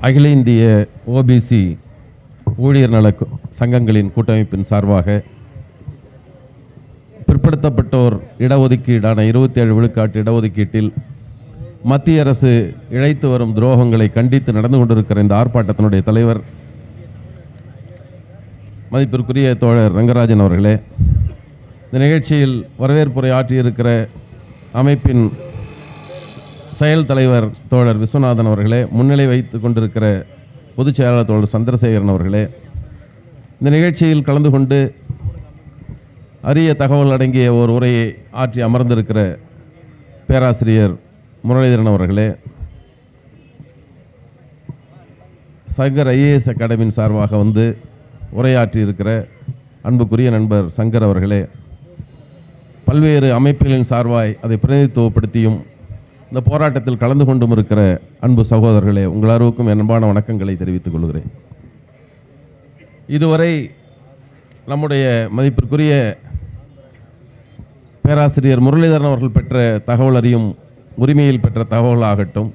அகில இந்திய ஓபிசி ஊழியர் நல சங்கங்களின் கூட்டமைப்பின் சார்பாக பிற்படுத்தப்பட்டோர் இடஒதுக்கீடான இருபத்தி ஏழு விழுக்காட்டு இடஒதுக்கீட்டில் மத்திய அரசு இழைத்து வரும் துரோகங்களை கண்டித்து நடந்து கொண்டிருக்கிற இந்த ஆர்ப்பாட்டத்தினுடைய தலைவர் மதிப்பிற்குரிய தோழர் ரங்கராஜன் அவர்களே இந்த நிகழ்ச்சியில் வரவேற்புரை ஆற்றியிருக்கிற அமைப்பின் செயல் தலைவர் தோழர் விஸ்வநாதன் அவர்களே முன்னிலை வைத்து கொண்டிருக்கிற பொதுச் செயலாளர் தோழர் சந்திரசேகரன் அவர்களே இந்த நிகழ்ச்சியில் கலந்து கொண்டு அரிய தகவல் அடங்கிய ஒரு உரையை ஆற்றி அமர்ந்திருக்கிற பேராசிரியர் முரளிதரன் அவர்களே சங்கர் ஐஏஎஸ் அகாடமியின் சார்பாக வந்து உரையாற்றி இருக்கிற அன்புக்குரிய நண்பர் சங்கர் அவர்களே பல்வேறு அமைப்புகளின் சார்பாய் அதை பிரதிநிதித்துவப்படுத்தியும் இந்த போராட்டத்தில் கலந்து கொண்டும் இருக்கிற அன்பு சகோதரர்களே உங்கள் அருவுக்கும் அன்பான வணக்கங்களை தெரிவித்துக் கொள்கிறேன். இதுவரை நம்முடைய மதிப்பிற்குரிய பேராசிரியர் முரளிதரன் அவர்கள் பெற்ற தகவல் அறியும் உரிமையில் பெற்ற தகவல் ஆகட்டும்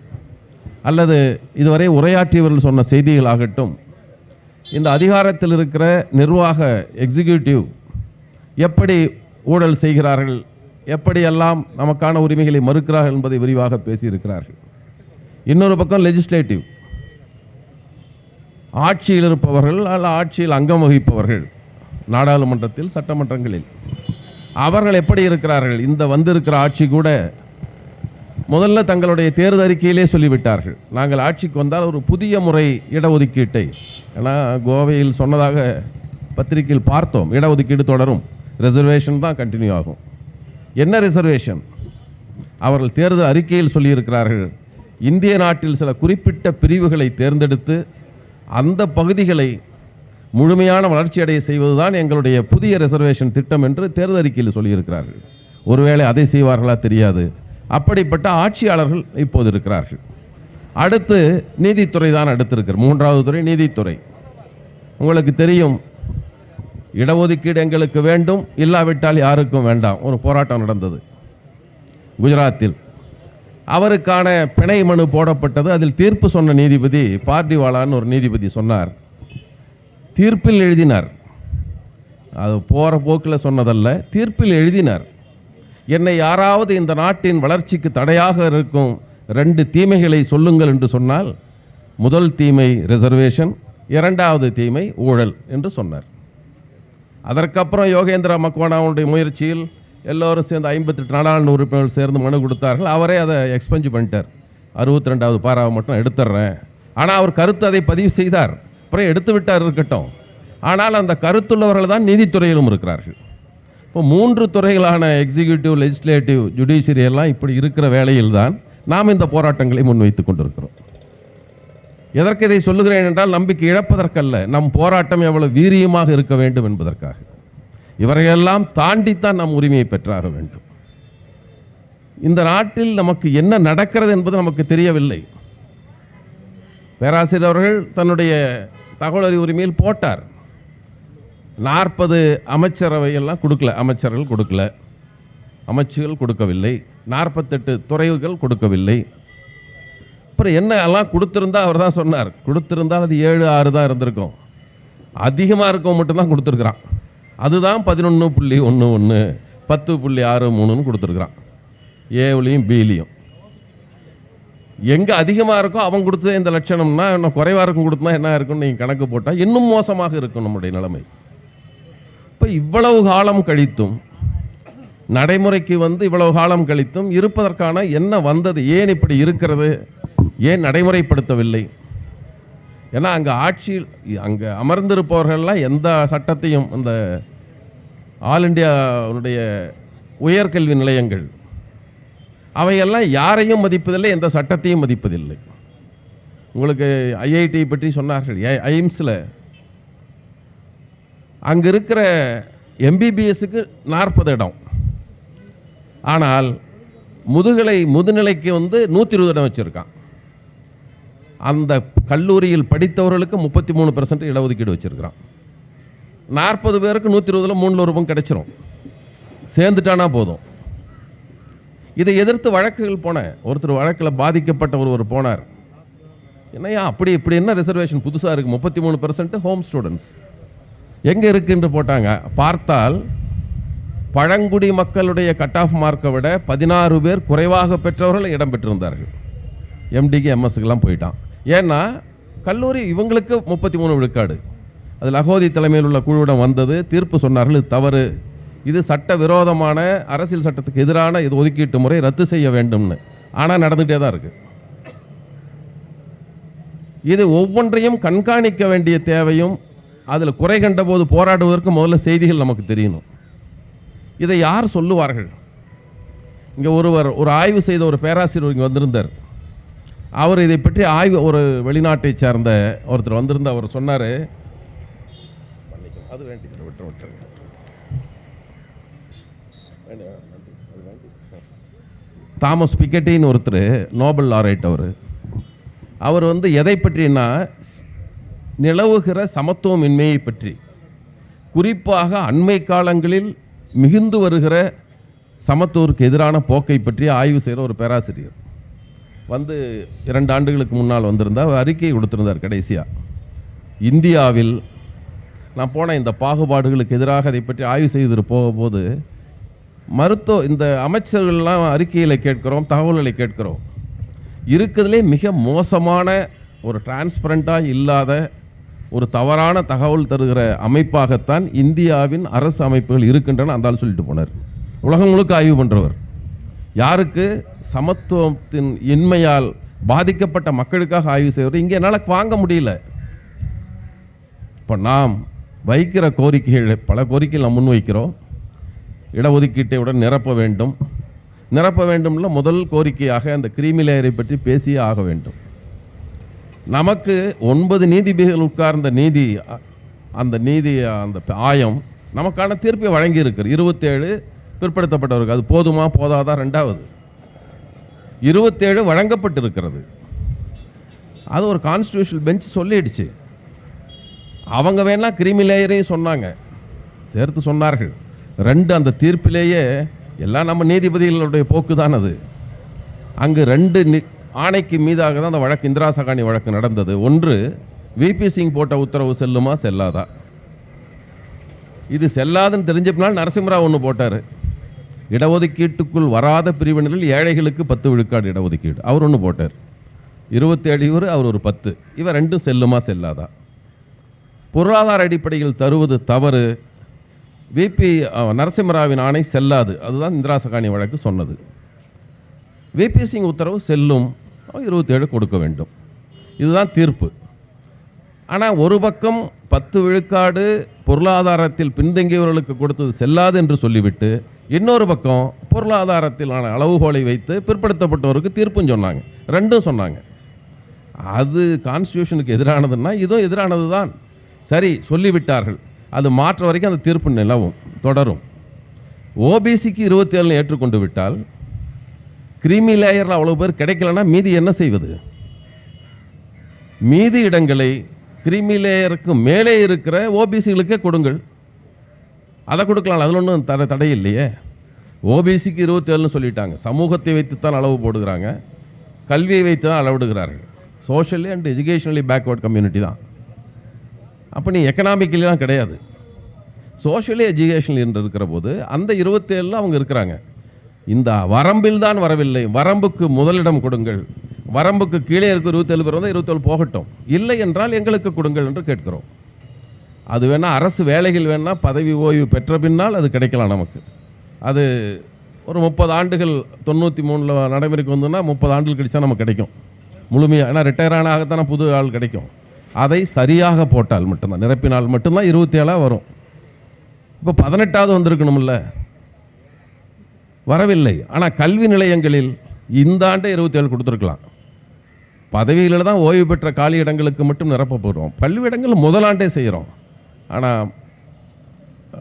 அல்லது இதுவரை உரையாற்றியவர்கள் சொன்ன செய்திகளாகட்டும் இந்த அதிகாரத்தில் இருக்கிற நிர்வாக எக்ஸிக்யூட்டிவ் எப்படி ஊழல் செய்கிறார்கள் எப்படியெல்லாம் நமக்கான உரிமைகளை மறுக்கிறார்கள் என்பதை விரிவாக பேசியிருக்கிறார்கள். இன்னொரு பக்கம் லெஜிஸ்லேட்டிவ் ஆட்சியில் இருப்பவர்கள் அல்ல ஆட்சியில் அங்கம் வகிப்பவர்கள். நாடாளுமன்றத்தில் சட்டமன்றங்களில். அவர்கள் எப்படி இருக்கிறார்கள்? இந்த வந்திருக்கிற ஆட்சி கூட முதல்ல தங்களுடைய தேர்தல் அறிக்கையிலே சொல்லிவிட்டார்கள். நாங்கள் ஆட்சிக்கு வந்தால் ஒரு புதிய முறை இடஒதுக்கீட்டை ஏன்னா கோவையில் சொன்னதாக பத்திரிகையில் பார்த்தோம். இடஒதுக்கீடு தொடரும். ரிசர்வேஷன் தான் கண்டினியூ ஆகும். என்ன ரிசர்வேஷன் அவர்கள் தேர்தல் அறிக்கையில் சொல்லியிருக்கிறார்கள் இந்திய நாட்டில் சில குறிப்பிட்ட பிரிவுகளை தேர்ந்தெடுத்து அந்த பகுதிகளை முழுமையான வளர்ச்சியடைய செய்வதுதான் எங்களுடைய புதிய ரிசர்வேஷன் திட்டம் என்று தேர்தல் அறிக்கையில் சொல்லியிருக்கிறார்கள். ஒருவேளை அதை செய்வார்களா தெரியாது. அப்படிப்பட்ட ஆட்சியாளர்கள் இப்போது இருக்கிறார்கள். அடுத்து நீதித்துறை தான் அடுத்திருக்கிற மூன்றாவது துறை நீதித்துறை. உங்களுக்கு தெரியும் இடஒதுக்கீடு எங்களுக்கு வேண்டும் இல்லாவிட்டால் யாருக்கும் வேண்டாம். ஒரு போராட்டம் நடந்தது. குஜராத்தில். அவருக்கான பிணை மனு போடப்பட்டது. அதில் தீர்ப்பு சொன்ன நீதிபதி பார்டிவாலான்னு ஒரு நீதிபதி சொன்னார். தீர்ப்பில் எழுதினார். அது போகிற போக்கில் சொன்னதல்ல. தீர்ப்பில் எழுதினார். என்னை யாராவது இந்த நாட்டின் வளர்ச்சிக்கு தடையாக இருக்கும் ரெண்டு தீமைகளை சொல்லுங்கள் என்று சொன்னால் முதல் தீமை ரிசர்வேஷன் இரண்டாவது தீமை ஊழல் என்று சொன்னார். அதற்கப்புறம் யோகேந்திர மக்வானாவுடைய முயற்சியில் எல்லோரும் சேர்ந்து ஐம்பத்தெட்டு நாடாளுமன்ற உறுப்பினர்கள் சேர்ந்து மனு கொடுத்தார்கள். அவரே அதை எக்ஸ்பெஞ்ச் பண்ணிட்டார். அறுபத்தி ரெண்டாவது பாராவை மட்டும் எடுத்துடுறேன் ஆனால் அவர் கருத்து அதை பதிவு செய்தார். அப்புறம் எடுத்து விட்டார் இருக்கட்டும். ஆனால் அந்த கருத்துள்ளவர்கள் தான் நீதித்துறையிலும் இருக்கிறார்கள். இப்போ மூன்று துறைகளான எக்ஸிக்யூட்டிவ் லெஜிஸ்லேட்டிவ் ஜுடிஷியரி எல்லாம் இப்படி இருக்கிற வேளையில் தான் நாம் இந்த போராட்டங்களை முன்வைத்து கொண்டிருக்கிறோம். எதற்கு இதை சொல்லுகிறேன் என்றால் நம்பிக்கை இழப்பதற்கல்ல. நம் போராட்டம் எவ்வளவு வீரியமாக இருக்க வேண்டும் என்பதற்காக. இவரையெல்லாம் தாண்டித்தான் நம் உரிமையை பெற்றாக வேண்டும். இந்த நாட்டில் நமக்கு என்ன நடக்கிறது என்பது நமக்கு தெரியவில்லை. பேராசிரியர் அவர்கள் தன்னுடைய தகவல் அறிவு உரிமையில் போட்டார். நாற்பது அமைச்சரவை எல்லாம் கொடுக்கல. அமைச்சர்கள் கொடுக்கல. அமைச்சுகள் கொடுக்கவில்லை. நாற்பத்தெட்டு துறைகள் கொடுக்கவில்லை. அப்புறம் என்ன எல்லாம் கொடுத்துருந்தா அவர் தான் சொன்னார். கொடுத்துருந்தால் அது ஏழு ஆறு தான் இருந்திருக்கும். அதிகமாக இருக்கவும் மட்டும்தான் கொடுத்துருக்குறான். அதுதான் பதினொன்று புள்ளி ஒன்று ஒன்று பத்து புள்ளி ஆறு மூணுன்னு கொடுத்துருக்குறான். ஏவுலையும் பிலையும். எங்கே அதிகமாக இருக்கோ அவன் கொடுத்தது இந்த லட்சணம்னா இன்னும் குறைவாக இருக்கும் கொடுத்தா என்ன இருக்கும்னு நீங்கள் கணக்கு போட்டால் இன்னும் மோசமாக இருக்கும் நம்முடைய நிலைமை. இப்போ இவ்வளவு காலம் கழித்தும் நடைமுறைக்கு வந்து இவ்வளவு காலம் கழித்தும் இருப்பதற்கான என்ன வந்தது? ஏன் இப்படி இருக்கிறது? ஏன் நடைமுறைப்படுத்தவில்லை? ஏன்னா அங்கே ஆட்சியில் அங்கே அமர்ந்திருப்பவர்கள்லாம் எந்த சட்டத்தையும் அந்த ஆல் இண்டியாவுடைய உயர்கல்வி நிலையங்கள் அவையெல்லாம் யாரையும் மதிப்பதில்லை எந்த சட்டத்தையும் மதிப்பதில்லை. உங்களுக்கு ஐஐடி பற்றி சொன்னார்கள் ஐம்ஸில் அங்கே இருக்கிற எம்பிபிஎஸ்க்கு நாற்பது இடம். ஆனால் முதுகலை முதுநிலைக்கு வந்து நூற்றி இருபது இடம் வச்சுருக்கான். அந்த கல்லூரியில் படித்தவர்களுக்கு முப்பத்தி மூணு பெர்சன்ட் இடஒதுக்கீடு வச்சுருக்கிறான். நாற்பது பேருக்கு நூற்றி இருபதில் மூணு ரூபம் கிடச்சிரும். சேர்ந்துட்டானா போதும். இதை எதிர்த்து வழக்குகள் போனேன் ஒருத்தர் வழக்கில் பாதிக்கப்பட்ட ஒருவர் போனார். என்னையா அப்படி இப்படி என்ன ரிசர்வேஷன் புதுசாக இருக்குது முப்பத்தி மூணு பெர்சன்ட் ஹோம் ஸ்டூடெண்ட்ஸ் எங்கே இருக்குன்னு போட்டாங்க. பார்த்தால் பழங்குடி மக்களுடைய கட் ஆஃப் மார்க்கை விட பதினாறு பேர் குறைவாக பெற்றவர்கள் இடம் பெற்றிருந்தார்கள் எம்டிக்கு எம்எஸ்க்குலாம் போயிட்டான். ஏன்னா கல்லூரி இவங்களுக்கு முப்பத்தி மூணு விழுக்காடு. அது லகோதி தலைமையில் உள்ள குழுவிடம் வந்தது தீர்ப்பு சொன்னார்கள் இது தவறு. இது சட்ட விரோதமான அரசியல் சட்டத்துக்கு எதிரான இது ஒதுக்கீட்டு முறை ரத்து செய்ய வேண்டும்னு. ஆனால் நடந்துகிட்டே தான் இருக்குது இது ஒவ்வொன்றையும் கண்காணிக்க வேண்டிய தேவையும் அதில் குறை கண்ட போது போராடுவதற்கு முதல்ல செய்திகள் நமக்கு தெரியணும். இதை யார் சொல்லுவார்கள்? இங்கே ஒருவர் ஒரு ஆய்வு செய்த ஒரு பேராசிரியர் இங்கே வந்திருந்தார். அவர் இதை பற்றி ஆய்வு ஒரு வெளிநாட்டை சேர்ந்த ஒருத்தர் வந்திருந்த அவர் சொன்னார். அது வேண்டியது விட்டு விட்டுருங்க தாமஸ் பிக்கெட்டின்னு ஒருத்தர் நோபல் லாரைட் அவர். அவர் வந்து எதை பற்றினா நிலவுகிற சமத்துவமின்மையை பற்றி. குறிப்பாக அண்மை காலங்களில் மிகுந்து வருகிற சமத்துவருக்கு எதிரான போக்கை பற்றி ஆய்வு செய்கிற ஒரு பேராசிரியர். வந்து இரண்டு ஆண்டுகளுக்கு முன்னால் வந்திருந்தார் அறிக்கை கொடுத்திருந்தார் கடைசியாக இந்தியாவில் நான் போன இந்த பாகுபாடுகளுக்கு எதிராக அதை பற்றி ஆய்வு செய்து போகும்போது மருத்துவ இந்த அமைச்சர்கள்லாம் அறிக்கையில் கேட்கிறோம் தகவல்களை கேட்கிறோம். இருக்கிறதுலே மிக மோசமான ஒரு டிரான்ஸ்பரண்ட்டாக இல்லாத ஒரு தவறான தகவல் தருகிற அமைப்பாகத்தான் இந்தியாவின் அரசு அமைப்புகள் இருக்கின்றன அந்தாலும் சொல்லிட்டு போனார். உலகம் முழுக்க ஆய்வு பண்ணுறவர் யாருக்கு சமத்துவத்தின் இன்மையால் பாதிக்கப்பட்ட மக்களுக்காக ஆய்வு செய்வது? இங்கே என்னால் வாங்க முடியல. இப்போ நாம் வைக்கிற கோரிக்கைகள் பல கோரிக்கைகள் நாம் முன்வைக்கிறோம். இடஒதுக்கீட்டை உடன் நிரப்ப வேண்டும். நிரப்ப வேண்டும்ல முதல் கோரிக்கையாக அந்த கிரீமி லேயரை பற்றி பேசியே ஆக வேண்டும். நமக்கு ஒன்பது நீதிபதிகள் உட்கார்ந்த நீதி அந்த நீதி அந்த ஆயம் நமக்கான தீர்ப்பை வழங்கியிருக்கிறது. இருபத்தேழு பிற்படுத்தப்பட்டவருக்கு. அது போதுமா? போதாதா? ரெண்டாவது. இருபத்தேழு வழங்கப்பட்டிருக்கிறது. அது ஒரு கான்ஸ்டியூஷனல் பெஞ்ச் சொல்லிடுச்சு. அவங்க வேணால் கிரிமி லேயரையும் சொன்னாங்க. சேர்த்து சொன்னார்கள். ரெண்டு அந்த தீர்ப்பிலேயே எல்லாம் நம்ம நீதிபதிகளுடைய போக்கு தான் அது. அங்கு ரெண்டு நி- ஆணைக்கு மீதாக தான் அந்த வழக்கு இந்திரா சகானி வழக்கு நடந்தது. ஒன்று விபி சிங் போட்ட உத்தரவு செல்லுமா? செல்லாதா? இது செல்லாதுன்னு தெரிஞ்ச பின்னால் நரசிம்மராவ் ஒன்று போட்டார். இடஒதுக்கீட்டுக்குள் வராத பிரிவினரில் ஏழைகளுக்கு பத்து விழுக்காடு இடஒதுக்கீடு. அவர் ஒன்று போட்டார். இருபத்தேழு இவர் அவர் ஒரு பத்து. இவர் ரெண்டும் செல்லுமா செல்லாதா? பொருளாதார அடிப்படையில் தருவது தவறு. விபி நரசிம்மராவின் ஆணை செல்லாது. அதுதான் இந்திரா சகானி வழக்கு சொன்னது. விபி சிங் உத்தரவு செல்லும். இருபத்தேழு கொடுக்க வேண்டும். இதுதான் தீர்ப்பு. ஆனால் ஒரு பக்கம் பத்து விழுக்காடு பொருளாதாரத்தில் பின்தங்கியவர்களுக்கு கொடுத்தது செல்லாது என்று சொல்லிவிட்டு இன்னொரு பக்கம் பொருளாதாரத்திலான அளவுகோலை வைத்து பிற்படுத்தப்பட்டவருக்கு தீர்ப்பும் சொன்னாங்க. ரெண்டும் சொன்னாங்க. அது கான்ஸ்டியூஷனுக்கு எதிரானதுன்னா இதுவும் எதிரானது தான் சரி சொல்லிவிட்டார்கள். அது மாற்ற வரைக்கும் அந்த தீர்ப்பு நிலவும் தொடரும். ஓபிசிக்கு இருபத்தி ஏழு ஏற்றுக்கொண்டு விட்டால் கிரீமி லேயரில் அவ்வளோ பேர் கிடைக்கலன்னா மீதி என்ன செய்வது? மீதி இடங்களை கிரீமி லேயருக்கு மேலே இருக்கிற ஓபிசிகளுக்கே கொடுங்கள். அதை கொடுக்கலாம் அதில் ஒன்றும் தடை தடை இல்லையே. ஓபிசிக்கு இருபத்தேழுன்னு சொல்லிட்டாங்க. சமூகத்தை வைத்துத்தான் அளவு போடுகிறாங்க. கல்வியை வைத்து தான் அளவிடுகிறார்கள். Socially and educationally backward community தான். அப்போ நீ எக்கனாமிக்கலாம் கிடையாது. சோஷியலி எஜுகேஷனல் என்று இருக்கிற போது அந்த இருபத்தேழில் அவங்க இருக்கிறாங்க. இந்த வரம்பில் தான் வரவில்லை. வரம்புக்கு முதலிடம் கொடுங்கள். வரம்புக்கு கீழே இருக்க இருபத்தேழு பேர் வந்து இருபத்தேழு போகட்டும். இல்லை என்றால் எங்களுக்கு கொடுங்கள் என்று கேட்கிறோம். அது வேணால் அரசு வேலைகள் வேணால் பதவி ஓய்வு பெற்ற பின்னால் அது கிடைக்கலாம் நமக்கு. அது ஒரு முப்பது ஆண்டுகள் தொண்ணூற்றி மூணில் நடைமுறைக்கு வந்ததுன்னா முப்பது ஆண்டுகள் கழிச்சா நமக்கு கிடைக்கும். முழுமையாக ஏன்னா ரிட்டையர் ஆனாகத்தானே புது ஆள் கிடைக்கும். அதை சரியாக போட்டால் மட்டும்தான் நிரப்பினால் மட்டும்தான் இருபத்தி ஏழாக வரும். இப்போ பதினெட்டாவது வந்திருக்கணும்ல. வரவில்லை. ஆனால் கல்வி நிலையங்களில் இந்த ஆண்டே இருபத்தேழு கொடுத்துருக்கலாம். பதவிகளில் தான் ஓய்வு பெற்ற காலி இடங்களுக்கு மட்டும் நிரப்ப போகிறோம் பல்வேடங்கள் முதலாண்டே செய்கிறோம் ஆனால்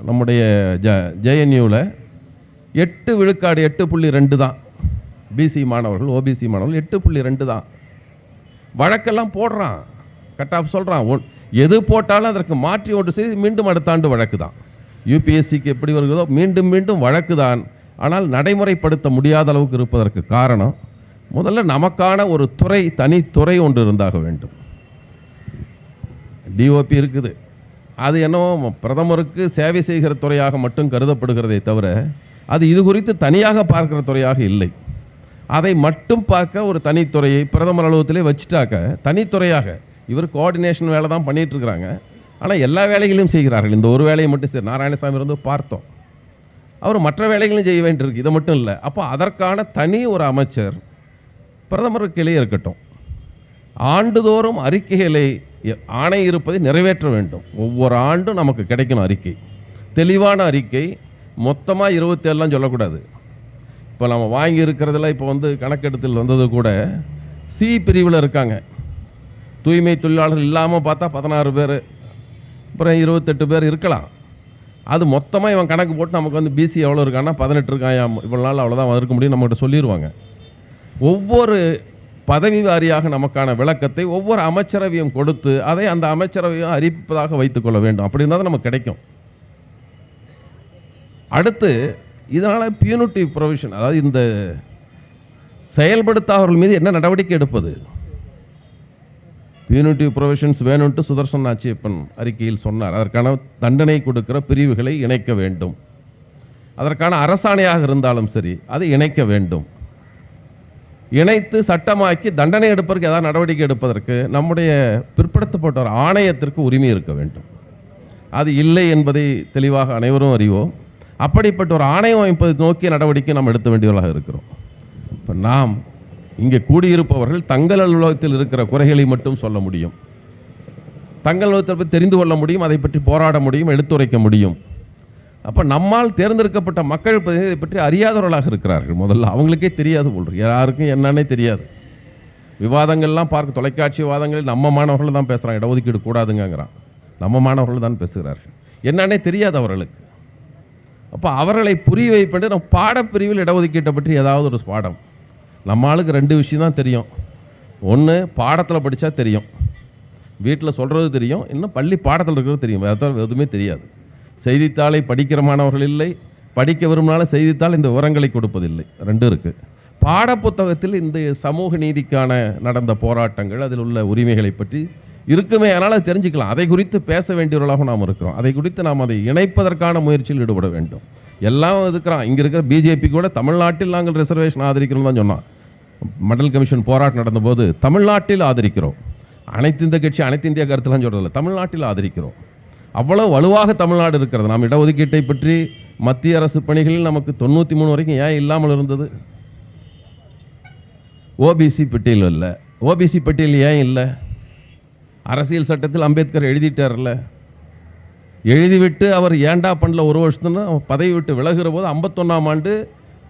நம்முடைய ஜ ஜேஎன்யூவில் எட்டு விழுக்காடு எட்டு புள்ளி ரெண்டு தான். பிசி மாணவர்கள் ஓபிசி மாணவர்கள் எட்டு புள்ளி ரெண்டு தான். வழக்கெல்லாம் போடுறான். கட் ஆஃப் சொல்கிறான் ஒன் எது போட்டாலும் அதற்கு மாற்றி ஒன்று செய்து மீண்டும் அடுத்த ஆண்டு வழக்கு தான். யூபிஎஸ்சிக்கு எப்படி வருகிறதோ மீண்டும் மீண்டும் வழக்கு தான். ஆனால் நடைமுறைப்படுத்த முடியாத அளவுக்கு இருப்பதற்கு காரணம் முதல்ல நமக்கான ஒரு துறை தனித்துறை ஒன்று இருந்தாக வேண்டும். டிஓபி இருக்குது. அது என்னவோ பிரதமருக்கு சேவை செய்கிற துறையாக மட்டும் கருதப்படுகிறதே தவிர அது இது குறித்து தனியாக பார்க்கிற துறையாக இல்லை. அதை மட்டும் பார்க்க ஒரு தனித்துறையை பிரதமர் அலுவலகத்திலே வச்சுட்டாக்க தனித்துறையாக இவர் கோஆர்டினேஷன் வேலை தான் பண்ணிகிட்ருக்கிறாங்க ஆனால் எல்லா வேலைகளையும் செய்கிறார்கள். இந்த ஒரு வேலையை மட்டும் சரி நாராயணசாமி இருந்து பார்த்தோம். அவர் மற்ற வேலைகளும் செய்ய வேண்டியிருக்கு. இது மட்டும் இல்லை. அப்போ அதற்கான தனி ஒரு அமைச்சர் பிரதமர் கீழே இருக்கட்டும். ஆண்டுதோறும் அறிக்கைகளை ஆணை இருப்பதை நிறைவேற்ற வேண்டும். ஒவ்வொரு ஆண்டும் நமக்கு கிடைக்கணும் அறிக்கை. தெளிவான அறிக்கை மொத்தமாக இருபத்தேழுலாம் சொல்லக்கூடாது. இப்போ நம்ம வாங்கி இருக்கிறதுல இப்போ வந்து கணக்கெடுத்தில் வந்தது கூட சி பிரிவில் இருக்காங்க. தூய்மை தொழிலாளர்கள் இல்லாமல் பார்த்தா பதினாறு பேர் அப்புறம் இருபத்தெட்டு பேர் இருக்கலாம். அது மொத்தமாக இவன் கணக்கு போட்டு நமக்கு வந்து பிசி எவ்வளோ இருக்கான்னா பதினெட்டு இருக்கான். இவ்வளோ நாள் அவ்வளோதான் இருக்க முடியும் நம்மகிட்ட சொல்லிடுவாங்க ஒவ்வொரு பதவி வாரியாக நமக்கான விளக்கத்தை ஒவ்வொரு அமைச்சரவையும் கொடுத்து அதை அந்த அமைச்சரவையும் அறிவிப்பதாக வைத்துக்கொள்ள வேண்டும். அப்படின்னா தான் நமக்கு கிடைக்கும். அடுத்து இதனால் பியூனிட்டிவ் ப்ரொவிஷன் அதாவது இந்த செயல்படுத்தாதவர்கள் மீது என்ன நடவடிக்கை எடுப்பது? பியூனிட்டிவ் ப்ரொவிஷன்ஸ் வேணும்ட்டு சுதர்சன் ஆட்சியப்பன் அறிக்கையில் சொன்னார். அதற்கான தண்டனை கொடுக்கிற பிரிவுகளை இணைக்க வேண்டும். அதற்கான அரசாணையாக இருந்தாலும் சரி அதை இணைக்க வேண்டும். இணைத்து சட்டமாக்கி தண்டனை எடுப்பதற்கு ஏதாவது நடவடிக்கை எடுப்பதற்கு நம்முடைய பிற்படுத்தப்பட்டோர் ஆணையத்திற்கு உரிமை இருக்க வேண்டும். அது இல்லை என்பதை தெளிவாக அனைவரும் அறிவோம். அப்படிப்பட்ட ஒரு ஆணையம் அமைப்பதை நோக்கிய நடவடிக்கை நாம் எடுத்த வேண்டியவர்களாக இருக்கிறோம். இப்போ நாம் இங்கே கூடியிருப்பவர்கள் தங்கள் அலுவலகத்தில் இருக்கிற குறைகளை மட்டும் சொல்ல முடியும். தங்கள் அலுவலகத்தை பற்றி தெரிந்து கொள்ள முடியும் அதை பற்றி போராட முடியும் எடுத்துரைக்க முடியும். அப்போ நம்மால் தேர்ந்தெடுக்கப்பட்ட மக்கள் இதை பற்றி அறியாதவர்களாக இருக்கிறார்கள். முதல்ல அவங்களுக்கே தெரியாது போல் யாருக்கும் என்னன்னே தெரியாது. விவாதங்கள்லாம் பார்க்க தொலைக்காட்சி விவாதங்களில் நம்ம மாணவர்கள் தான் பேசுகிறாங்க இடஒதுக்கீடு கூடாதுங்கிறான் நம்ம மாணவர்கள் தான் பேசுகிறார்கள். என்னன்னே தெரியாது அவர்களுக்கு. அப்போ அவர்களை புரிய வைப்பது நம்ம பாடப்பிரிவில் இடஒதுக்கீட்டை பற்றி ஏதாவது ஒரு பாடம். நம்ம ஆளுக்கு ரெண்டு விஷயம் தான் தெரியும். ஒன்று பாடத்தில் படித்தா தெரியும். வீட்டில் சொல்கிறது தெரியும். இன்னும் பள்ளி பாடத்தில் இருக்கிறது தெரியும். வேறு எதுவுமே தெரியாது. செய்தித்தாளை படிக்கிற மாணவர்கள் இல்லை. படிக்க விரும்பினாலும் செய்தித்தாள் இந்த விவரங்களை கொடுப்பதில்லை. ரெண்டும் இருக்குது பாடப்புத்தகத்தில் இந்த சமூக நீதிக்கான நடந்த போராட்டங்கள் அதில் உள்ள உரிமைகளை பற்றி இருக்குமே அதனால் தெரிஞ்சுக்கலாம். அதை குறித்து பேச வேண்டியவர்களாக நாம் இருக்கிறோம். அதை குறித்து நாம் அதை இணைப்பதற்கான முயற்சியில் ஈடுபட வேண்டும். எல்லாம் இருக்கிறான். இங்கே இருக்கிற பிஜேபி கூட தமிழ்நாட்டில் நாங்கள் ரிசர்வேஷன் ஆதரிக்கிறோம் தான் சொன்னான். மண்டல் கமிஷன் போராட்டம் நடந்தபோது தமிழ்நாட்டில் ஆதரிக்கிறோம். அனைத்து இந்த கட்சி அனைத்து இந்திய கருத்துலாம் சொல்கிறதில்ல தமிழ்நாட்டில் ஆதரிக்கிறோம். அவ்வளோ வலுவாக தமிழ்நாடு இருக்கிறது. நாம் இடஒதுக்கீட்டை பற்றி மத்திய அரசு பணிகளில் நமக்கு தொண்ணூற்றி மூணு வரைக்கும் ஏன் இல்லாமல் இருந்தது? ஓபிசி பட்டியல் இல்லை. ஓபிசி பட்டியல் ஏன் இல்லை? அரசியல் சட்டத்தில் அம்பேத்கர் எழுதிட்டார்ல. எழுதிவிட்டு அவர் ஏண்டா பண்ணல ஒரு வருஷத்துன்னு பதவி விட்டு விலகிற போது ஐம்பத்தொன்னாம் ஆண்டு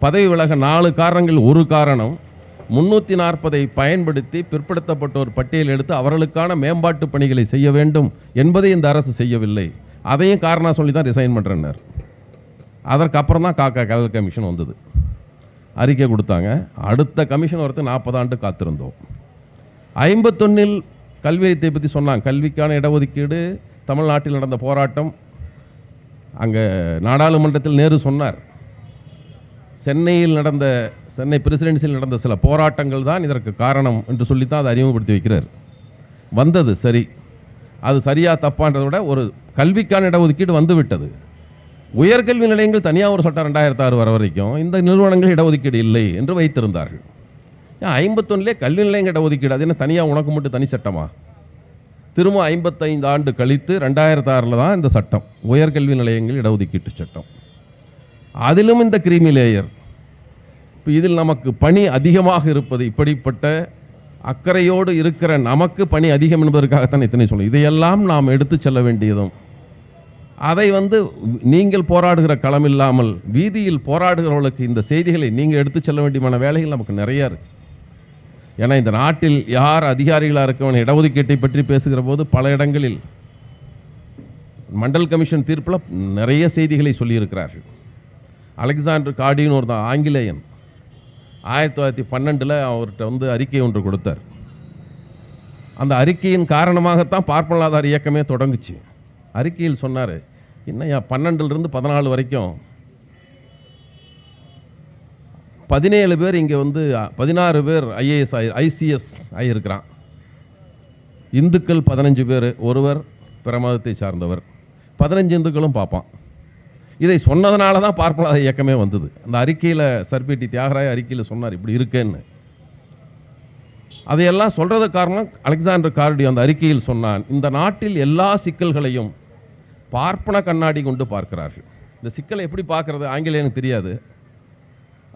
பதவி விலக நாலு காரணங்கள். ஒரு காரணம் முன்னூற்றி நாற்பதை பயன்படுத்தி பிற்படுத்தப்பட்டோர் பட்டியல் எடுத்து அவர்களுக்கான மேம்பாட்டு பணிகளை செய்ய வேண்டும் என்பதை இந்த அரசு செய்யவில்லை. அதையும் காரணம் சொல்லி தான் ரிசைன் பண்ணுறனர் அதற்கப்புறம் தான் காக்கா கலர் கமிஷன் வந்தது. அறிக்கை கொடுத்தாங்க. அடுத்த கமிஷன் வரத்துக்கு நாற்பது ஆண்டு காத்திருந்தோம். ஐம்பத்தொன்னில் கல்வியத்தை பற்றி சொன்னாங்க. கல்விக்கான இடஒதுக்கீடு தமிழ்நாட்டில் நடந்த போராட்டம் அங்கே நாடாளுமன்றத்தில் நேரு சொன்னார். சென்னையில் நடந்த சென்னை பிரசிடென்சியில் நடந்த சில போராட்டங்கள் தான் இதற்கு காரணம் என்று சொல்லித்தான் அதை அறிமுகப்படுத்தி வைக்கிறார். வந்தது சரி. அது சரியாக தப்பான்றதை விட ஒரு கல்விக்கான இடஒதுக்கீடு வந்துவிட்டது. உயர்கல்வி நிலையங்கள் தனியாக ஒரு சட்டம் ரெண்டாயிரத்தி ஆறு வர வரைக்கும் இந்த நிறுவனங்கள் இடஒதுக்கீடு இல்லை என்று வைத்திருந்தார்கள். ஏன் ஐம்பத்தொன்னிலே கல்வி நிலையங்கள் இடஒதுக்கீடு அது என்ன தனியாக உனக்கு மட்டும் தனி சட்டமா? திரும்ப ஐம்பத்தைந்து ஆண்டு கழித்து ரெண்டாயிரத்தி ஆறில் தான் இந்த சட்டம் உயர்கல்வி நிலையங்கள் இடஒதுக்கீட்டு சட்டம். அதிலும் இந்த கிரீமி லேயர். இப்போ இதில் நமக்கு பணி அதிகமாக இருப்பது இப்படிப்பட்ட அக்கறையோடு இருக்கிற நமக்கு பணி அதிகம் என்பதற்காகத்தான் இத்தனை சொல்லும் இதையெல்லாம் நாம் எடுத்து செல்ல வேண்டியதும் அதை வந்து நீங்கள் போராடுகிற களம் இல்லாமல் வீதியில் போராடுகிறவர்களுக்கு இந்த செய்திகளை நீங்கள் எடுத்து செல்ல வேண்டியமான வேலைகள் நமக்கு நிறைய இருக்குது ஏன்னா இந்த நாட்டில் யார் அதிகாரிகளாக இருக்கவன் இடஒதுக்கீட்டை பற்றி பேசுகிற போது பல இடங்களில் மண்டல் கமிஷன் தீர்ப்பில் நிறைய செய்திகளை சொல்லியிருக்கிறார்கள். அலெக்சாண்டர் காடின்னு ஒருத்தன் ஆங்கிலேயன். ஆயிரத்தி தொள்ளாயிரத்தி பன்னெண்டில் அவர்கிட்ட வந்து அறிக்கை ஒன்று கொடுத்தார். அந்த அறிக்கையின் காரணமாகத்தான் பார்ப்பனாதார் இயக்கமே தொடங்குச்சு. அறிக்கையில் சொன்னார் என்ன பன்னெண்டுலேருந்து பதினாலு வரைக்கும் பதினேழு பேர் இங்கே வந்து பதினாறு பேர் ஐஏஎஸ் ஆகி ஐசிஎஸ் ஆகியிருக்கிறான் இந்துக்கள் பதினஞ்சு பேர் ஒருவர் பிற மதத்தை சார்ந்தவர். பதினஞ்சு இந்துக்களும் பார்ப்பான். இதை சொன்னதுனால தான் பார்ப்பனாத இயக்கமே வந்தது. அந்த அறிக்கையில் சர்பிடி தியாகராய அறிக்கையில் சொன்னார் இப்படி இருக்கேன்னு. அதையெல்லாம் சொல்கிறது காரணம் அலெக்சாண்டர் கார்டி அந்த அறிக்கையில் சொன்னான் இந்த நாட்டில் எல்லா சிக்கல்களையும் பார்ப்பன கண்ணாடி கொண்டு பார்க்கிறார்கள். இந்த சிக்கலை எப்படி பார்க்கறது ஆங்கிலேயனுக்கு தெரியாது.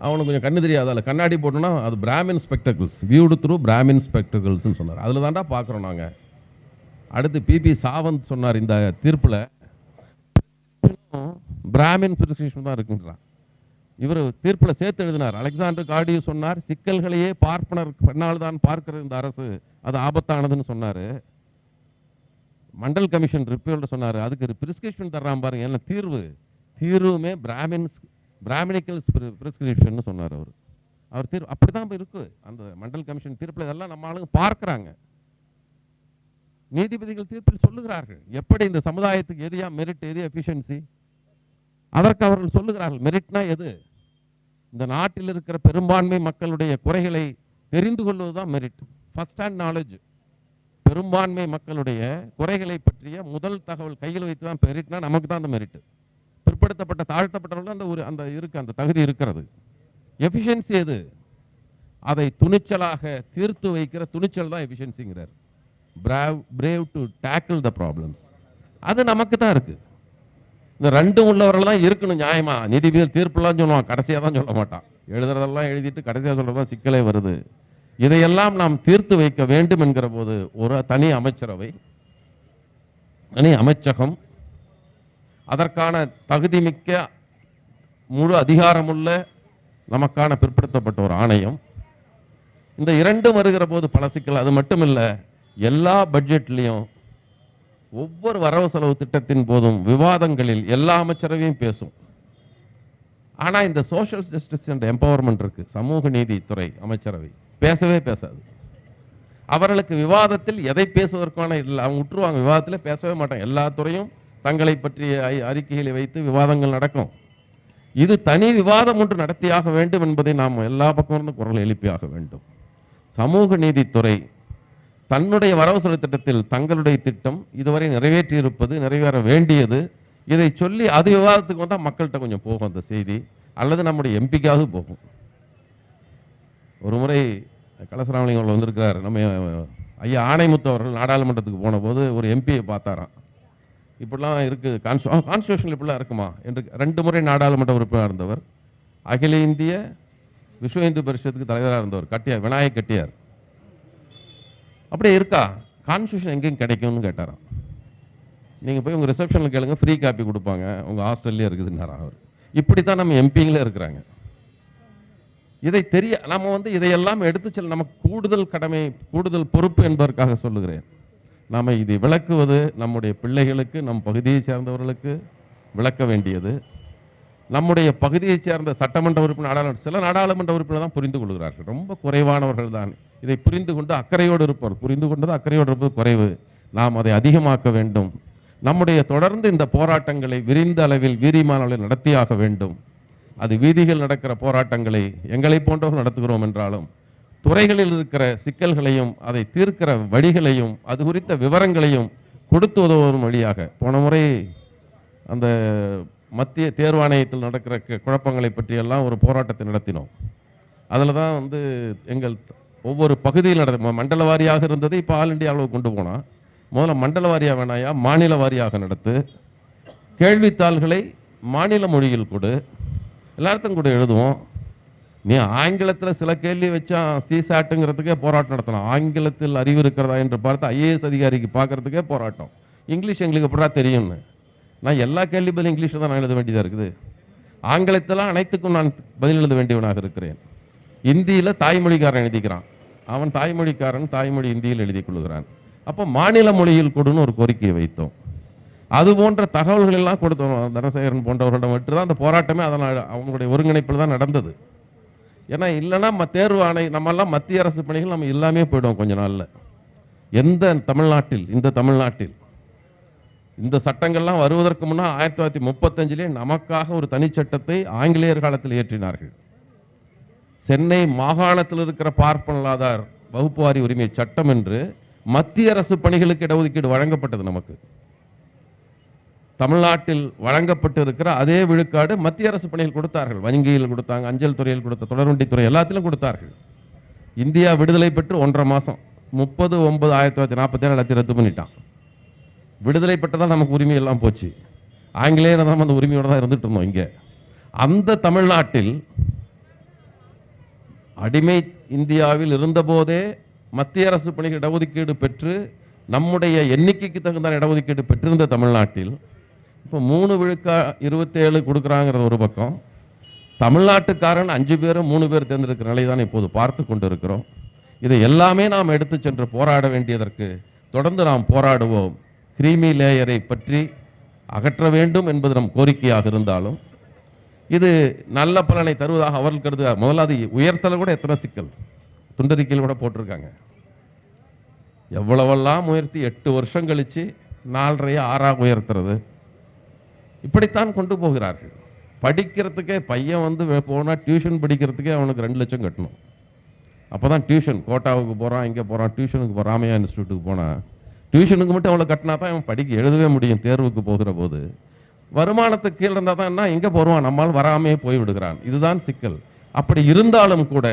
அவனுக்கு கொஞ்சம் கண்ணு தெரியாது? அதில் கண்ணாடி போட்டோன்னா அது Brahmin spectacles viewed through Brahmin ஸ்பெக்டக்கிள்ஸ்னு சொன்னார். அதில் தான்டா பார்க்குறோம் நாங்கள் அடுத்து பிபி சாவந்த் சொன்னார் இந்த தீர்ப்பில். பிராமின் பிரிஸ்கிரிப்ஷன் தான் இருக்குன்றான். இவர் தீர்ப்பில் சேர்த்து எழுதினார். அலெக்சாண்டர் கார்டியோ சொன்னார் சிக்கல்களையே பார்ப்பனர் பெண்ணால் தான் பார்க்கிறது இந்த அரசு. அது ஆபத்தானதுன்னு சொன்னார். மண்டல் கமிஷன் ரிப்போர்ட் சொன்னார். அதுக்கு பிரிஸ்கிரிப்ஷன் தர்றான் பாருங்க. என்ன தீர்வு? தீர்வுமே பிராமின்ஸ் பிராமினிக்கல் பிரிஸ்கிரிப்ஷன் சொன்னார் அவர். அவர் தீர்ப்பு அப்படி தான் இருக்கு. அந்த மண்டல் கமிஷன் தீர்ப்பில் இதெல்லாம் நம்ம ஆளுங்க பார்க்குறாங்க. நீதிபதிகள் தீர்ப்பில் சொல்லுகிறார்கள். எப்படி இந்த சமுதாயத்துக்கு எதையா மெரிட் எது எஃபிஷியன்சி அதற்கு அவர்கள் சொல்லுகிறார்கள். மெரிட்னா எது? இந்த நாட்டில் இருக்கிற பெரும்பான்மை மக்களுடைய குறைகளை தெரிந்து கொள்வது தான் மெரிட் ஃபர்ஸ்ட் ஹேண்ட் நாலேஜ் பெரும்பான்மை மக்களுடைய குறைகளை பற்றிய முதல் தகவல் கையில் வைத்து தான் மெரிட்னா நமக்கு தான் அந்த மெரிட்டு பிற்படுத்தப்பட்ட தாழ்த்தப்பட்டவர்கள் அந்த ஒரு அந்த இருக்கு அந்த தகுதி இருக்கிறது. எஃபிஷியன்சி எது? அதை துணிச்சலாக தீர்த்து வைக்கிற துணிச்சல் தான் எஃபிஷியன்சிங்கிறார் பிராவ் brave to tackle the problems அது நமக்கு தான் இருக்கு. இந்த ரெண்டும் உள்ளவர்கள் தான் இருக்கணும் நியாயமா. நீதிபதி தீர்ப்புலாம் சொல்லுவான் கடைசியாக தான் சொல்ல மாட்டான். எழுதுறதெல்லாம் எழுதிட்டு கடைசியாக சொல்றதான் சிக்கலே வருது. இதையெல்லாம் நாம் தீர்த்து வைக்க வேண்டும் என்கிற போது ஒரு தனி அமைச்சரவை தனி அமைச்சகம் அதற்கான தகுதிமிக்க முழு அதிகாரமுள்ள நமக்கான பிற்படுத்தப்பட்ட ஒரு ஆணையம். இந்த இரண்டும் வருகிற போது பல சிக்கல். அது மட்டுமில்ல எல்லா பட்ஜெட்லேயும் ஒவ்வொரு வரவு செலவு திட்டத்தின் போதும் விவாதங்களில் எல்லா அமைச்சரவையும் பேசும். ஆனால் இந்த சோஷியல் ஜஸ்டிஸ் அண்ட் எம்பவர்மெண்ட் இருக்கு. சமூக நீதித்துறை அமைச்சரவை. பேசவே பேசாது. அவர்களுக்கு விவாதத்தில் எதை பேசுவதற்கான இல்லை அவங்க விட்டுருவாங்க. விவாதத்தில் பேசவே மாட்டாங்க. எல்லா துறையும் தங்களை பற்றிய அறிக்கைகளை வைத்து விவாதங்கள் நடக்கும். இது தனி விவாதம் ஒன்று நடத்தியாக வேண்டும் என்பதை நாம் எல்லா பக்கம் இருந்து குரல் எழுப்பியாக வேண்டும். சமூக நீதித்துறை தன்னுடைய வரவு செலவு திட்டத்தில் தங்களுடைய திட்டம் இதுவரை நிறைவேற்றி இருப்பது நிறைவேற வேண்டியது. இதை சொல்லி அது விவாதத்துக்கு வந்தால் மக்கள்கிட்ட கொஞ்சம் போகும் அந்த செய்தி. அல்லது நம்முடைய எம்பிக்காவது போகும். ஒரு முறை கலசராமலிங்கம் வந்திருக்கிறார். நம்ம ஐயா ஆணைமுத்து அவர்கள் நாடாளுமன்றத்துக்கு போன போது ஒரு எம்பியை பார்த்தாராம். இப்படிலாம் இருக்குது கான்ஸ்டி கான்ஸ்டியூஷன் இப்படிலாம் இருக்குமா? என்று ரெண்டு முறை நாடாளுமன்ற உறுப்பினர் இருந்தவர் அகில இந்திய விஸ்வ இந்து பரிஷத்துக்கு தலைவராக இருந்தவர் கட்டியார் விநாயக் கட்டியார். அப்படியே இருக்கா? கான்ஸ்டியூஷன் எங்கேயும் கிடைக்கும்னு கேட்டாராம். நீங்கள் போய் உங்கள் ரிசப்ஷனில் கேளுங்க ஃப்ரீ காப்பி கொடுப்பாங்க. உங்கள் ஹாஸ்டல்லே இருக்குதுன்னாராம் அவர். இப்படி தான் நம்ம எம்பிங்களே இருக்கிறாங்க. இதை தெரிய நம்ம வந்து இதையெல்லாம் எடுத்து செல்ல நமக்கு கூடுதல் கடமை கூடுதல் பொறுப்பு என்பதற்காக சொல்லுகிறேன். நாம் இதை விளக்குவது நம்முடைய பிள்ளைகளுக்கு நம் பகுதியைச் சேர்ந்தவர்களுக்கு விளக்க வேண்டியது. நம்முடைய பகுதியைச் சேர்ந்த சட்டமன்ற உறுப்பினர் நாடாளுமன்ற சில நாடாளுமன்ற உறுப்பினர் தான் புரிந்து கொள்கிறார்கள். ரொம்ப குறைவானவர்கள் தான். இதை புரிந்து கொண்டு அக்கறையோடு இருப்பார் புரிந்து கொண்டது அக்கறையோடு இருப்பது குறைவு. நாம் அதை அதிகமாக்க வேண்டும். நம்முடைய தொடர்ந்து இந்த போராட்டங்களை விரிந்த அளவில் வீரியமான நடத்தியாக வேண்டும். அது வீதிகள் நடக்கிற போராட்டங்களை எங்களை போன்றவர்கள் நடத்துகிறோம் என்றாலும் துறைகளில் இருக்கிற சிக்கல்களையும் அதை தீர்க்கிற வழிகளையும் அது குறித்த விவரங்களையும் கொடுத்து உதவும் வழியாக போன முறை அந்த மத்திய தேர்வாணையத்தில் நடக்கிற குழப்பங்களை பற்றியெல்லாம் ஒரு போராட்டத்தை நடத்தினோம். அதில் தான் வந்து எங்கள் ஒவ்வொரு பகுதியில் நட மண்டல வாரியாக இருந்தது இப்போ ஆல் இண்டியா அளவு கொண்டு போனால் முதல்ல மண்டல வாரியாக வேணாயா மாநில வாரியாக நடத்து. கேள்வித்தாள்களை மாநில மொழியில் கொடு. எல்லாத்தையும் கூட எழுதுவோம். நீ ஆங்கிலத்தில் சில கேள்வி வச்சா சீசாட்டுங்கிறதுக்கே போராட்டம் நடத்தலாம். ஆங்கிலத்தில் அறிவு இருக்கிறதா என்று பார்த்து ஐஏஎஸ் அதிகாரிக்கு பார்க்கறதுக்கே போராட்டம். இங்கிலீஷ் எங்களுக்கு எப்படா தெரியும்னு? நான் எல்லா கேள்வி பதிலும் இங்கிலீஷில் தான் நான் எழுத வேண்டியதாக இருக்குது? ஆங்கிலத்தில் அனைத்துக்கும் நான் பதில் எழுத வேண்டியவனாக இருக்கிறேன். இந்தியில் தாய்மொழிக்காரன் எழுதிக்கிறான். அவன் தாய்மொழிக்காரன் தாய்மொழி இந்தியில் எழுதி கொள்கிறான். அப்போ மாநில மொழியில் கொடுன்னு ஒரு கோரிக்கையை வைத்தோம். அது போன்ற தகவல்கள் எல்லாம் கொடுத்தோம். தனசேகரன் போன்றவர்களிடம் விட்டு தான் அந்த போராட்டமே அதனால் அவங்களுடைய ஒருங்கிணைப்பில் தான் நடந்தது. ஏன்னா இல்லைன்னா ம தேர்வு ஆணை நம்மெல்லாம் மத்திய அரசு பணிகள் நம்ம இல்லாமே போயிடும் கொஞ்ச நாளில். எந்த தமிழ்நாட்டில் இந்த தமிழ்நாட்டில் இந்த சட்டங்கள்லாம் வருவதற்கு முன்னால் ஆயிரத்தி தொள்ளாயிரத்தி முப்பத்தஞ்சிலே நமக்காக ஒரு தனிச்சட்டத்தை ஆங்கிலேயர் காலத்தில் இயற்றினார்கள். சென்னை மாகாணத்தில் இருக்கிற பார்ப்பனலாதார் வகுப்புவாரி உரிமை சட்டம் என்று மத்திய அரசு பணிகளுக்கு இடஒதுக்கீடு வழங்கப்பட்டது நமக்கு. தமிழ்நாட்டில் வழங்கப்பட்டு இருக்கிற அதே விழுக்காடு மத்திய அரசு பணியில் கொடுத்தார்கள். வங்கியில் கொடுத்தாங்க அஞ்சல் துறையில் கொடுத்த தொடர்வண்டித்துறை எல்லாத்திலும் கொடுத்தார்கள். இந்தியா விடுதலை பெற்று ஒன்றரை மாதம் முப்பது ஒன்பது ஆயிரத்தி தொள்ளாயிரத்தி நாற்பத்தி ஏழு எல்லாத்தையும் ரத்து பண்ணிட்டான். விடுதலை பெற்றதால் நமக்கு உரிமை எல்லாம் போச்சு. ஆங்கிலேயர் தான் அந்த உரிமையோடு தான் இருந்துட்டு இருந்தோம் இங்கே. அந்த தமிழ்நாட்டில் அடிமை இந்தியாவில் இருந்தபோதே மத்திய அரசு பணிகள் இடஒதுக்கீடு பெற்று நம்முடைய எண்ணிக்கைக்கு தகுந்த இடஒதுக்கீடு பெற்றிருந்த தமிழ்நாட்டில் இப்போ மூணு விழுக்கா இருபத்தேழு கொடுக்குறாங்கிறது ஒரு பக்கம். தமிழ்நாட்டுக்காரன் அஞ்சு பேரும் மூணு பேர் தேர்ந்தெடுக்கிற நிலை தான் இப்போது பார்த்து கொண்டு இருக்கிறோம் இதை எல்லாமே நாம் எடுத்து சென்று போராட வேண்டியதற்கு தொடர்ந்து நாம் போராடுவோம். கிரீமி லேயரை பற்றி அகற்ற வேண்டும் என்பது நம் கோரிக்கையாக இருந்தாலும் இது நல்ல பலனை தருவதாக அவர்கள் கருது முதலாவது உயர்த்தலை உயர்த்தல கூட எத்தனை சிக்கல். துண்டறிக்கையில் கூட போட்டிருக்காங்க. எவ்வளவெல்லாம் உயர்த்தி எட்டு வருஷம் கழித்து நாலரைய ஆறாக உயர்த்துறது. இப்படித்தான் கொண்டு போகிறார்கள். படிக்கிறதுக்கே பையன் வந்து போனால் டியூஷன் படிக்கிறதுக்கே அவனுக்கு ரெண்டு லட்சம் கட்டணும். அப்போ தான் டியூஷன் கோட்டாவுக்கு போகிறான் இங்கே போகிறான் டியூஷனுக்கு போகிறான் ராமையா இன்ஸ்டியூட்டுக்கு போனால் டியூஷனுக்கு மட்டும் அவ்வளோ கட்டினா தான் அவன் படிக்க எழுதவே முடியும் தேர்வுக்கு போகிற போது. வருமானத்துக்கு கீழே இருந்தால் தான் என்ன எங்கே போடுவான் நம்மால் வராமையே போய் விடுகிறான். இதுதான் சிக்கல். அப்படி இருந்தாலும் கூட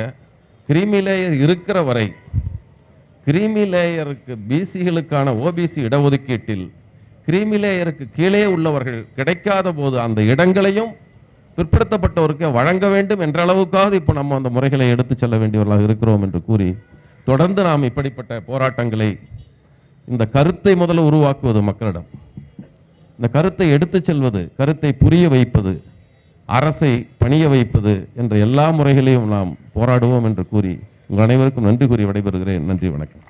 கிரீமி லேயர் இருக்கிற வரை கிரீமி லேயருக்கு பிசிகளுக்கான ஓபிசி இடஒதுக்கீட்டில் கிரீமிலேயருக்கு கீழே உள்ளவர்கள் கிடைக்காத போது அந்த இடங்களையும் பிற்படுத்தப்பட்டவருக்கு வழங்க வேண்டும் என்ற அளவுக்காவது இப்போ நம்ம அந்த முறைகளை எடுத்து செல்ல வேண்டியவர்களாக இருக்கிறோம் என்று கூறி தொடர்ந்து நாம் இப்படிப்பட்ட போராட்டங்களை இந்த கருத்தை முதல்ல உருவாக்குவது மக்களிடம். இந்த கருத்தை எடுத்துச் செல்வது கருத்தை புரிய வைப்பது அரசை பணிய வைப்பது என்ற எல்லா முறைகளையும் நாம் போராடுவோம் என்று கூறி உங்கள் அனைவருக்கும் நன்றி கூறி விடைபெறுகிறேன். நன்றி வணக்கம்.